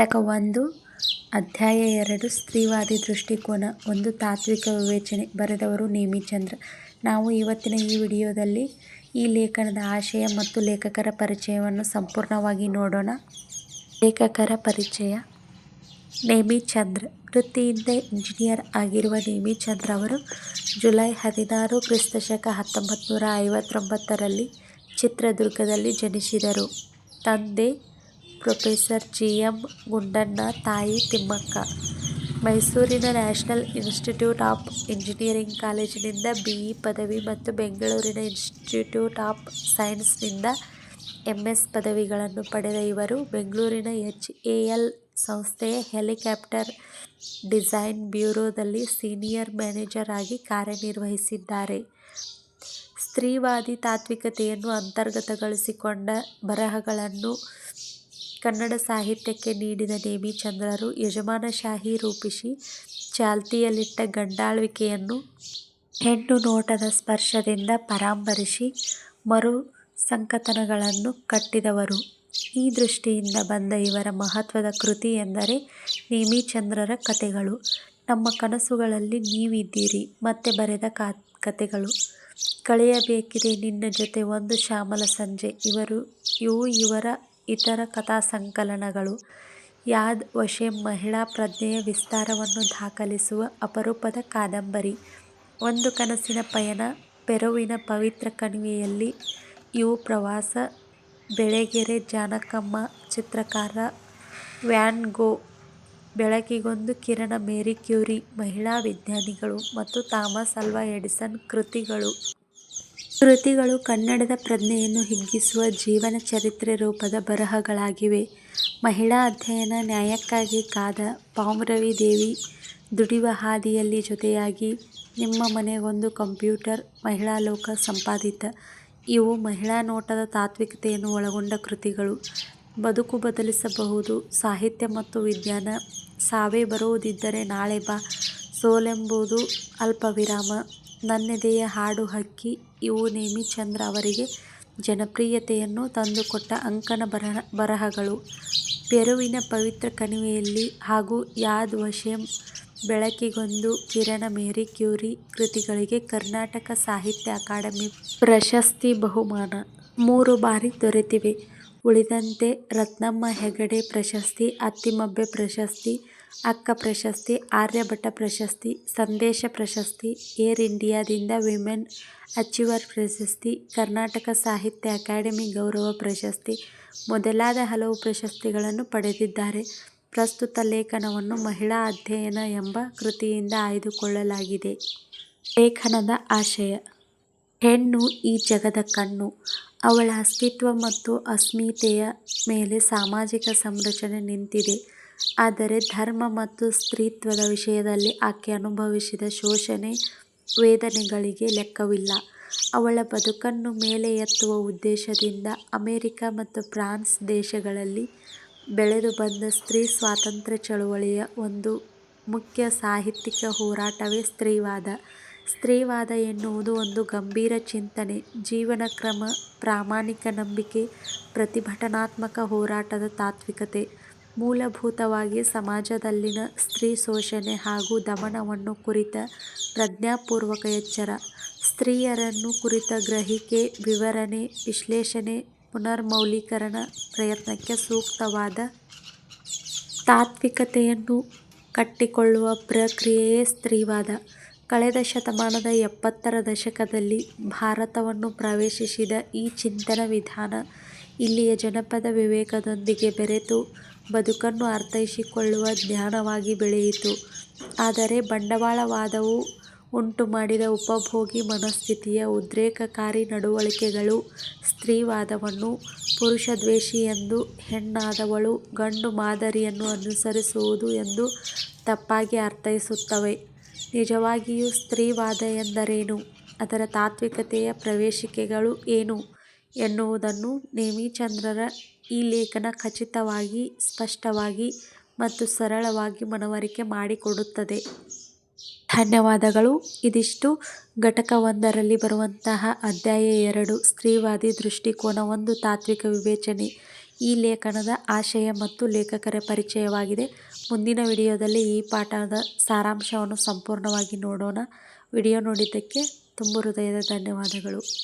ಘಟಕ ಒಂದು, ಅಧ್ಯಾಯ ಎರಡು, ಸ್ತ್ರೀವಾದಿ ದೃಷ್ಟಿಕೋನ ಒಂದು, ತಾತ್ವಿಕ ವಿವೇಚನೆ. ಬರೆದವರು ನೇಮಿಚಂದ್ರ ನಾವು ಇವತ್ತಿನ ಈ ವಿಡಿಯೋದಲ್ಲಿ ಈ ಲೇಖನದ ಆಶಯ ಮತ್ತು ಲೇಖಕರ ಪರಿಚಯವನ್ನು ಸಂಪೂರ್ಣವಾಗಿ ನೋಡೋಣ. ಲೇಖಕರ ಪರಿಚಯ. ನೇಮಿ ಚಂದ್ರ. ವೃತ್ತಿಯಿಂದ ಇಂಜಿನಿಯರ್ ಆಗಿರುವ ನೇಮಿಚಂದ್ರ ಅವರು ಜುಲೈ ಹದಿನಾರು ಕ್ರಿಸ್ತಶಕ ಹತ್ತೊಂಬತ್ತು ನೂರ ಐವತ್ತೊಂಬತ್ತರಲ್ಲಿ ಚಿತ್ರದುರ್ಗದಲ್ಲಿ ಜನಿಸಿದರು. ತಂದೆ ಪ್ರೊಫೆಸರ್ ಜಿ ಎಂ ಗುಂಡಣ್ಣ, ತಾಯಿ ತಿಮ್ಮಕ್ಕ. ಮೈಸೂರಿನ ನ್ಯಾಷನಲ್ ಇನ್ಸ್ಟಿಟ್ಯೂಟ್ ಆಫ್ ಇಂಜಿನಿಯರಿಂಗ್ ಕಾಲೇಜಿನಿಂದ ಬಿ ಇ ಪದವಿ ಮತ್ತು ಬೆಂಗಳೂರಿನ ಇನ್ಸ್ಟಿಟ್ಯೂಟ್ ಆಫ್ ಸೈನ್ಸ್ನಿಂದ ಎಂ ಎಸ್ ಪದವಿಗಳನ್ನು ಪಡೆದ ಇವರು ಬೆಂಗಳೂರಿನ ಎಚ್ ಎ ಎಲ್ ಸಂಸ್ಥೆಯ ಹೆಲಿಕಾಪ್ಟರ್ ಡಿಸೈನ್ ಬ್ಯೂರೋದಲ್ಲಿ ಸೀನಿಯರ್ ಮ್ಯಾನೇಜರ್ ಆಗಿ ಕಾರ್ಯನಿರ್ವಹಿಸಿದ್ದಾರೆ. ಸ್ತ್ರೀವಾದಿ ತಾತ್ವಿಕತೆಯನ್ನು ಅಂತರ್ಗತಗೊಳಿಸಿಕೊಂಡ ಬರಹಗಳನ್ನು ಕನ್ನಡ ಸಾಹಿತ್ಯಕ್ಕೆ ನೀಡಿದ ನೇಮಿಚಂದ್ರರು ಯಜಮಾನಶಾಹಿ ರೂಪಿಸಿ ಚಾಲ್ತಿಯಲ್ಲಿಟ್ಟ ಗಂಡಾಳ್ವಿಕೆಯನ್ನು ಹೆಣ್ಣು ನೋಟದ ಸ್ಪರ್ಶದಿಂದ ಪರಾಂಬರಿಸಿ ಮರು ಸಂಕತನಗಳನ್ನು ಕಟ್ಟಿದವರು. ಈ ದೃಷ್ಟಿಯಿಂದ ಬಂದ ಇವರ ಮಹತ್ವದ ಕೃತಿ ಎಂದರೆ ನೇಮಿಚಂದ್ರರ ಕಥೆಗಳು. ನಮ್ಮ ಕನಸುಗಳಲ್ಲಿ ನೀವಿದ್ದೀರಿ, ಮತ್ತೆ ಬರೆದ ಕಥೆಗಳು. ಕಳೆಯಬೇಕಿದೆ ನಿನ್ನ ಜೊತೆ ಒಂದು ಶ್ಯಾಮಲ ಸಂಜೆ ಇವರು, ಇವು ಇವರ ಇತರ ಕಥಾಸಂಕಲನಗಳು. ಯಾದ್ ವಶೆ ಮಹಿಳಾ ಪ್ರಜ್ಞೆಯ ವಿಸ್ತಾರವನ್ನು ದಾಖಲಿಸುವ ಅಪರೂಪದ ಕಾದಂಬರಿ. ಒಂದು ಕನಸಿನ ಪಯಣ ಪೆರುವಿನ ಪವಿತ್ರ ಕಣಿವೆಯಲ್ಲಿ ಇವು ಪ್ರವಾಸ, ಬೆಳೆಗೆರೆ ಜಾನಕಮ್ಮ, ಚಿತ್ರಕಾರ ವ್ಯಾನ್ ಗೋ, ಬೆಳಕಿಗೊಂದು ಕಿರಣ ಮೇರಿ ಕ್ಯೂರಿ, ಮಹಿಳಾ ವಿಜ್ಞಾನಿಗಳು ಮತ್ತು ಥಾಮಸ್ ಅಲ್ವಾ ಎಡಿಸನ್ ಕೃತಿಗಳು ಕೃತಿಗಳು ಕನ್ನಡದ ಪ್ರಜ್ಞೆಯನ್ನು ಹಿಗ್ಗಿಸುವ ಜೀವನ ಚರಿತ್ರೆ ರೂಪದ ಬರಹಗಳಾಗಿವೆ. ಮಹಿಳಾ ಅಧ್ಯಯನ ನ್ಯಾಯಕ್ಕಾಗಿ ಕಾದ ಪಾಮ್ರವಿ ದೇವಿ ದುಡಿವ ಹಾದಿಯಲ್ಲಿ ಜೊತೆಯಾಗಿ ನಿಮ್ಮ ಮನೆಗೊಂದು ಕಂಪ್ಯೂಟರ್ ಮಹಿಳಾ ಲೋಕ ಸಂಪಾದಿತ ಇವು ಮಹಿಳಾ ನೋಟದ ತಾತ್ವಿಕತೆಯನ್ನು ಒಳಗೊಂಡ ಕೃತಿಗಳು. ಬದುಕು ಬದಲಿಸಬಹುದು, ಸಾಹಿತ್ಯ ಮತ್ತು ವಿಜ್ಞಾನ ಸಾವೇ ಬರುವುದಿದ್ದರೆ ನಾಳೆ ಬಾ, ಸೋಲೆಂಬುದು ಅಲ್ಪವಿರಾಮ ನನ್ನೆದೆಯ ಹಾಡು ಹಕ್ಕಿ ಇವು ನೇಮಿಚಂದ್ರ ಅವರಿಗೆ ಜನಪ್ರಿಯತೆಯನ್ನು ತಂದುಕೊಟ್ಟ ಅಂಕಣ ಬರಹಗಳು. ಪೆರುವಿನ ಪವಿತ್ರ ಕಣಿವೆಯಲ್ಲಿ ಹಾಗೂ ಯಾದ್ ವಶೆಂ ಬೆಳಕಿಗೊಂದು ಕಿರಣ ಮೇರಿ ಕ್ಯೂರಿ ಕೃತಿಗಳಿಗೆ ಕರ್ನಾಟಕ ಸಾಹಿತ್ಯ ಅಕಾಡೆಮಿ ಪ್ರಶಸ್ತಿ ಬಹುಮಾನ ಮೂರು ಬಾರಿ ದೊರೆತಿವೆ. ಉಳಿದಂತೆ ರತ್ನಮ್ಮ ಹೆಗಡೆ ಪ್ರಶಸ್ತಿ, ಅತ್ತಿಮಬ್ಬೆ ಪ್ರಶಸ್ತಿ ಅಕ್ಕ ಪ್ರಶಸ್ತಿ ಆರ್ಯಭಟ ಪ್ರಶಸ್ತಿ, ಸಂದೇಶ ಪ್ರಶಸ್ತಿ, ಏರ್ ಇಂಡಿಯಾದಿಂದ ವಿಮೆನ್ ಅಚೀವರ್ ಪ್ರಶಸ್ತಿ, ಕರ್ನಾಟಕ ಸಾಹಿತ್ಯ ಅಕಾಡೆಮಿ ಗೌರವ ಪ್ರಶಸ್ತಿ ಮೊದಲಾದ ಹಲವು ಪ್ರಶಸ್ತಿಗಳನ್ನು ಪಡೆದಿದ್ದಾರೆ. ಪ್ರಸ್ತುತ ಲೇಖನವನ್ನು ಮಹಿಳಾ ಅಧ್ಯಯನ ಎಂಬ ಕೃತಿಯಿಂದ ಆಯ್ದುಕೊಳ್ಳಲಾಗಿದೆ. ಲೇಖನದ ಆಶಯ ಹೆಣ್ಣು ಈ ಜಗದ ಕಣ್ಣು. ಅವಳ ಅಸ್ತಿತ್ವ ಮತ್ತು ಅಸ್ಮಿತೆಯ ಮೇಲೆ ಸಾಮಾಜಿಕ ಸಂರಚನೆ ನಿಂತಿದೆ. ಆದರೆ ಧರ್ಮ ಮತ್ತು ಸ್ತ್ರೀತ್ವದ ವಿಷಯದಲ್ಲಿ ಆಕೆ ಅನುಭವಿಸಿದ ಶೋಷಣೆ ವೇದನೆಗಳಿಗೆ ಲೆಕ್ಕವಿಲ್ಲ. ಅವಳ ಬದುಕನ್ನು ಮೇಲೆ ಎತ್ತುವ ಉದ್ದೇಶದಿಂದ ಅಮೆರಿಕ ಮತ್ತು ಫ್ರಾನ್ಸ್ ದೇಶಗಳಲ್ಲಿ ಬೆಳೆದು ಬಂದ ಸ್ತ್ರೀ ಸ್ವಾತಂತ್ರ್ಯ ಚಳುವಳಿಯ ಒಂದು ಮುಖ್ಯ ಸಾಹಿತ್ಯಿಕ ಹೋರಾಟವೇ ಸ್ತ್ರೀವಾದ. ಸ್ತ್ರೀವಾದ ಎನ್ನುವುದು ಒಂದು ಗಂಭೀರ ಚಿಂತನೆ, ಜೀವನ ಕ್ರಮ, ಪ್ರಾಮಾಣಿಕ ನಂಬಿಕೆ, ಪ್ರತಿಭಟನಾತ್ಮಕ ಹೋರಾಟದ ತಾತ್ವಿಕತೆ. ಮೂಲಭೂತವಾಗಿ ಸಮಾಜದಲ್ಲಿನ ಸ್ತ್ರೀ ಶೋಷಣೆ ಹಾಗೂ ದಮನವನ್ನು ಕುರಿತ ಪ್ರಜ್ಞಾಪೂರ್ವಕ ಎಚ್ಚರ. ಸ್ತ್ರೀಯರನ್ನು ಕುರಿತ ಗ್ರಹಿಕೆ, ವಿವರಣೆ, ವಿಶ್ಲೇಷಣೆ ಪುನರ್ಮೌಲ್ಯೀಕರಣ ಪ್ರಯತ್ನಕ್ಕೆ ಸೂಕ್ತವಾದ ತಾತ್ವಿಕತೆಯನ್ನು ಕಟ್ಟಿಕೊಳ್ಳುವ ಪ್ರಕ್ರಿಯೆಯೇ ಸ್ತ್ರೀವಾದ. ಕಳೆದ ಶತಮಾನದ ಎಪ್ಪತ್ತರ ದಶಕದಲ್ಲಿ ಭಾರತವನ್ನು ಪ್ರವೇಶಿಸಿದ ಈ ಚಿಂತನ ವಿಧಾನ ಇಲ್ಲಿಯ ಜನಪದ ವಿವೇಕದೊಂದಿಗೆ ಬೆರೆತು ಬದುಕನ್ನು ಅರ್ಥೈಸಿಕೊಳ್ಳುವ ಜ್ಞಾನವಾಗಿ ಬೆಳೆಯಿತು. ಆದರೆ ಬಂಡವಾಳವಾದವು ಉಂಟು ಮಾಡಿದ ಉಪಭೋಗಿ ಮನಸ್ಥಿತಿಯ ಉದ್ರೇಕಕಾರಿ ನಡವಳಿಕೆಗಳು, ಸ್ತ್ರೀವಾದವನ್ನು ಪುರುಷದ್ವೇಷಿ ಎಂದು ಹೆಣ್ಣಾದವಳು ಗಂಡು ಮಾದರಿಯನ್ನು ಅನುಸರಿಸುವುದು ಎಂದು ತಪ್ಪಾಗಿ ಅರ್ಥೈಸುತ್ತವೆ. ನಿಜವಾಗಿಯೂ ಸ್ತ್ರೀವಾದ ಎಂದರೇನು ಅದರ ತಾತ್ವಿಕತೆಯ ಪ್ರವೇಶಿಕೆಗಳು ಏನು ಎನ್ನುವುದನ್ನು ನೇಮಿಚಂದ್ರರ ಈ ಲೇಖನ ಖಚಿತವಾಗಿ, ಸ್ಪಷ್ಟವಾಗಿ ಮತ್ತು ಸರಳವಾಗಿ ಮನವರಿಕೆ ಮಾಡಿಕೊಡುತ್ತದೆ. ಧನ್ಯವಾದಗಳು ಇದಿಷ್ಟು ಘಟಕವೊಂದರಲ್ಲಿ ಬರುವಂತಹ ಅಧ್ಯಾಯ ಎರಡು, ಸ್ತ್ರೀವಾದಿ ದೃಷ್ಟಿಕೋನ ಒಂದು ತಾತ್ವಿಕ ವಿವೇಚನೆ. ಈ ಲೇಖನದ ಆಶಯ ಮತ್ತು ಲೇಖಕರ ಪರಿಚಯವಾಗಿದೆ ಮುಂದಿನ ವಿಡಿಯೋದಲ್ಲಿ ಈ ಪಾಠದ ಸಾರಾಂಶವನ್ನು ಸಂಪೂರ್ಣವಾಗಿ ನೋಡೋಣ ವಿಡಿಯೋ ನೋಡಿದ್ದಕ್ಕೆ ತುಂಬ ಹೃದಯದ ಧನ್ಯವಾದಗಳು